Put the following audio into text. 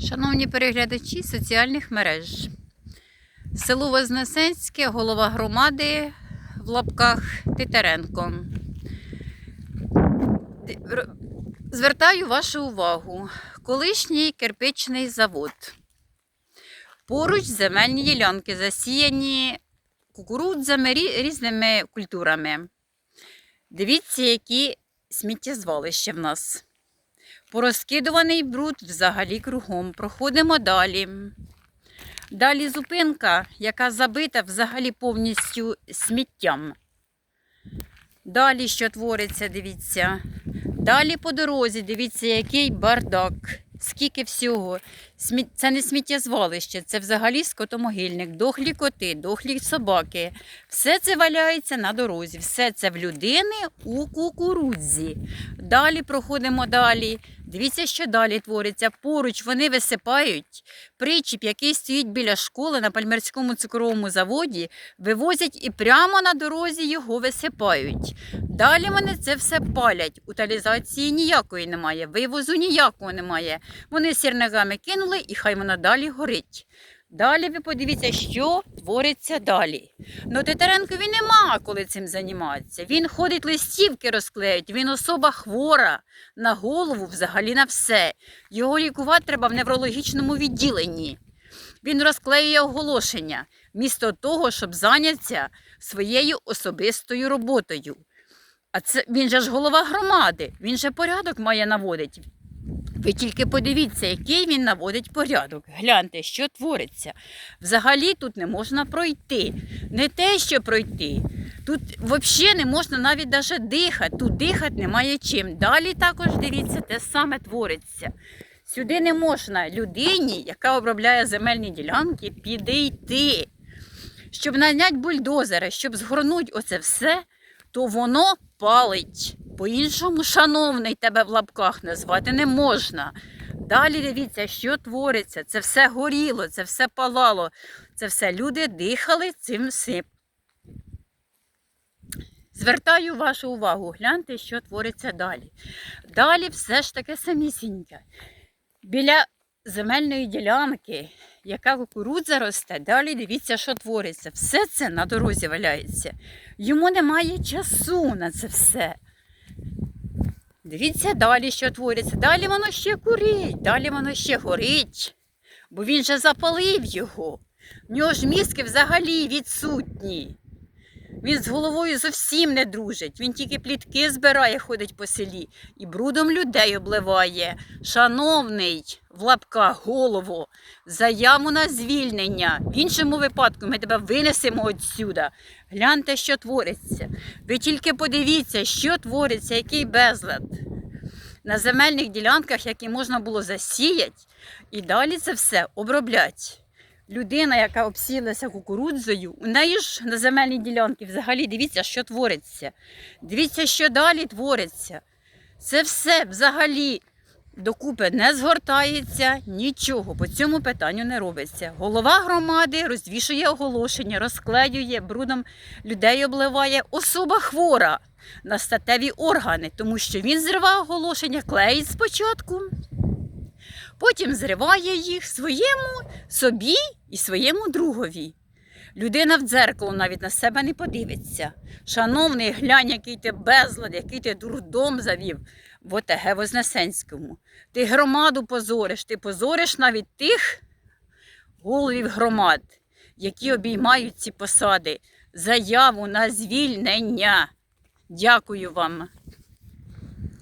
Шановні переглядачі соціальних мереж, село Вознесенське, голова громади в лапках Титаренко. Звертаю вашу увагу. Колишній кирпичний завод. Поруч земельні ділянки засіяні кукурудзами, різними культурами. Дивіться, які сміттєзвалища в нас. Порозкидуваний бруд взагалі кругом. Проходимо далі. Далі зупинка, яка забита взагалі повністю сміттям. Далі що твориться, дивіться. Далі по дорозі, дивіться, який бардак. Скільки всього. Це не сміттєзвалище, це взагалі скотомогильник, дохлі коти, дохлі собаки. Все це валяється на дорозі, все це в людини у кукурудзі. Далі проходимо далі. Дивіться, що далі твориться. Поруч вони висипають причіп, який стоїть біля школи на пальмерському цукровому заводі, вивозять і прямо на дорозі його висипають. Далі вони це все палять. Утилізації ніякої немає, вивозу ніякого немає. Вони сірниками кинули і хай вона далі горить. Далі ви подивіться, що твориться далі. Ну, Титаренкові нема коли цим займатися. Він ходить листівки розклеїть, він особа хвора на голову, взагалі на все. Його лікувати треба в неврологічному відділенні. Він розклеює оголошення, вмісто того, щоб зайнятися своєю особистою роботою. А це він же ж голова громади, він же порядок має наводити. Ви тільки подивіться, який він наводить порядок. Гляньте, що твориться. Взагалі тут не можна пройти. Не те, що пройти. Тут взагалі не можна навіть даже дихати. Тут дихати немає чим. Далі також дивіться, те саме твориться. Сюди не можна людині, яка обробляє земельні ділянки, підійти. Щоб наняти бульдозера, щоб згорнути оце все, то воно палить. По-іншому, шановний, тебе в лапках назвати не можна. Далі дивіться, що твориться. Це все горіло, це все палало, це все люди дихали цим всім. Звертаю вашу увагу, гляньте, що твориться далі. Далі все ж таке самісіньке. Біля земельної ділянки, яка кукурудза росте, далі дивіться, що твориться. Все це на дорозі валяється. Йому немає часу на це все. Дивіться далі, що твориться. Далі воно ще курить, далі воно ще горить, бо він же запалив його. В нього ж мізки взагалі відсутні. Він з головою зовсім не дружить. Він тільки плітки збирає, ходить по селі і брудом людей обливає. Шановний в лапках голову, заяву на звільнення. В іншому випадку ми тебе винесемо отсюда. Гляньте, що твориться. Ви тільки подивіться, що твориться, який безлад. На земельних ділянках, які можна було засіяти, і далі це все оброблять. Людина, яка обсілася кукурудзою, у неї ж на земельній ділянці взагалі дивіться, що твориться. Дивіться, що далі твориться. Це все взагалі докупи не згортається, нічого по цьому питанню не робиться. Голова громади розвішує оголошення, розклеює, брудом людей обливає. Особа хвора на статеві органи, тому що він зриває оголошення, клеїть спочатку, потім зриває їх своєму собі і своєму другові. Людина в дзеркало навіть на себе не подивиться. Шановний, глянь, який ти безлад, який ти дурдом завів в ОТГ Вознесенському. Ти громаду позориш, ти позориш навіть тих головів громад, які обіймають ці посади. Заяву на звільнення. Дякую вам.